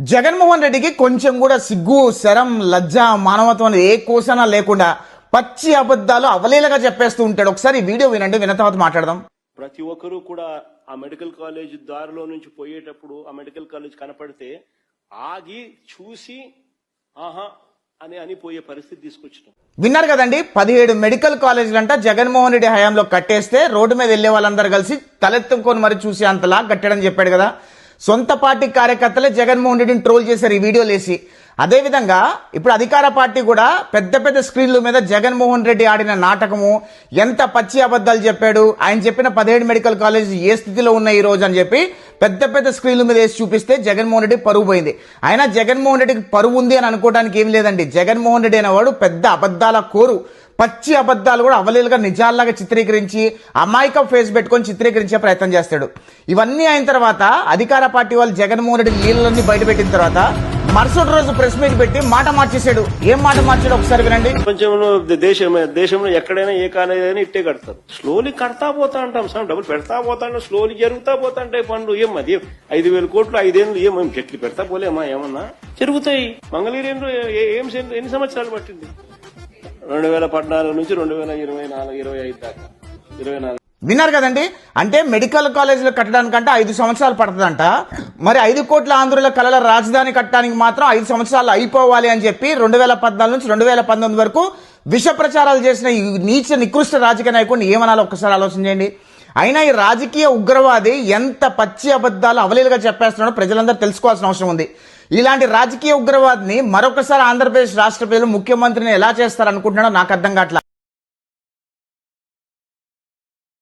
జగన్మోహన్ రెడ్డికి కొంచెం కూడా సిగ్గు శరం లజ్జ మానవత్వం ఏ కోసనా లేకుండా పచ్చి అబద్ధాలు అవలీలగా చెప్పేస్తూ ఉంటాడు. ఒకసారి వీడియో వినండి విన్న తర్వాత మాట్లాడదాం. ప్రతి ఒక్కరూ కూడా ఆ మెడికల్ కాలేజ్ దారిలో నుంచి పోయేటప్పుడు ఆ మెడికల్ కాలేజ్ కనపడితే ఆగి చూసి ఆహా అని అని పోయే పరిస్థితి తీసుకొచ్చినాం విన్నారు కదండి పదిహేడు మెడికల్ కాలేజీలంట జగన్మోహన్ రెడ్డి హయాంలో కట్టేస్తే రోడ్డు మీద వెళ్ళే వాళ్ళందరూ కలిసి తలెత్తుకొని మరి చూసి అంతలా కట్టడని చెప్పాడు కదా. సొంత పార్టీ కార్యకర్తలే జగన్మోహన్ రెడ్డిని ట్రోల్ చేశారు ఈ వీడియోలేసి. అదేవిధంగా ఇప్పుడు అధికార పార్టీ కూడా పెద్ద పెద్ద స్క్రీన్ల మీద జగన్మోహన్ రెడ్డి ఆడిన నాటకము ఎంత పచ్చి అబద్ధాలు చెప్పాడు ఆయన చెప్పిన పదిహేడు మెడికల్ కాలేజ్ ఏ స్థితిలో ఉన్నాయి ఈ రోజు అని చెప్పి పెద్ద పెద్ద స్క్రీన్ల మీద వేసి చూపిస్తే జగన్మోహన్ రెడ్డి పరువు పోయింది. అయినా జగన్మోహన్ రెడ్డికి పరువు ఉంది అని అనుకోవడానికి ఏం లేదండి. జగన్మోహన్ రెడ్డి అనేవాడు పెద్ద అబద్ధాల కోరు. పచ్చి అబద్ధాలు కూడా అవలీలుగా నిజాల్లాగా చిత్రీకరించి అమాయక ఫేస్ పెట్టుకొని చిత్రీకరించే ప్రయత్నం చేస్తాడు. ఇవన్నీ అయిన తర్వాత అధికార పార్టీ వాళ్ళు జగన్మోహన్ రెడ్డి నీళ్ళన్నీ బయటపెట్టిన తర్వాత మరుసటి రోజు ప్రెస్ మీట్ పెట్టి మాట మార్చేశాడు. ఏం మాట మార్చాడు ఒకసారి వినండి. ప్రపంచంలో దేశం దేశంలో ఎక్కడైనా ఏ కాలేదైనా ఇట్టే కడతారు. స్లోలీ కడతా పోతా అంటాం సార్. డబ్బులు పెడతా పోతా ఉంటాం స్లోలీ జరుగుతా పోతా ఉంటాయి పనులు ఏం అది? ఐదు వేల కోట్లు ఐదేళ్ళు ఏం? చెట్లు పెడతా పోలేమా? ఏమన్నా? జరుగుతాయి. మంగళగిరిలో ఏం ఎన్ని సంవత్సరాలు పట్టింది? రెండు వేల పద్నాలుగు నుంచి రెండు వేల ఇరవై నాలుగు ఇరవై ఐదు దాకా. ఇరవై నాలుగు. విన్నారు కదండి? అంటే మెడికల్ కాలేజీలు కట్టడానికంటే ఐదు సంవత్సరాలు పడుతుందంట. మరి ఐదు కోట్ల ఆంధ్రుల కళల రాజధాని కట్టడానికి మాత్రం ఐదు సంవత్సరాలు అయిపోవాలి అని చెప్పి రెండు వేల పద్నాలుగు నుంచి రెండు వేల పంతొమ్మిది వరకు విష ప్రచారాలు చేసిన ఈ నీచ నికృష్ట రాజకీయ నాయకుడిని ఏమనాలో ఒక్కసారి ఆలోచన చేయండి. అయినా ఈ రాజకీయ ఉగ్రవాది ఎంత పచ్చి అబద్ధాలు అవలీలుగా చెప్పేస్తున్నాడో ప్రజలందరూ తెలుసుకోవాల్సిన అవసరం ఉంది. ఇలాంటి రాజకీయ ఉగ్రవాదిని మరొకసారి ఆంధ్రప్రదేశ్ రాష్ట్ర ప్రజలు ముఖ్యమంత్రిని ఎలా చేస్తారనుకుంటున్నాడో నాకు అర్థం కావట్లేదు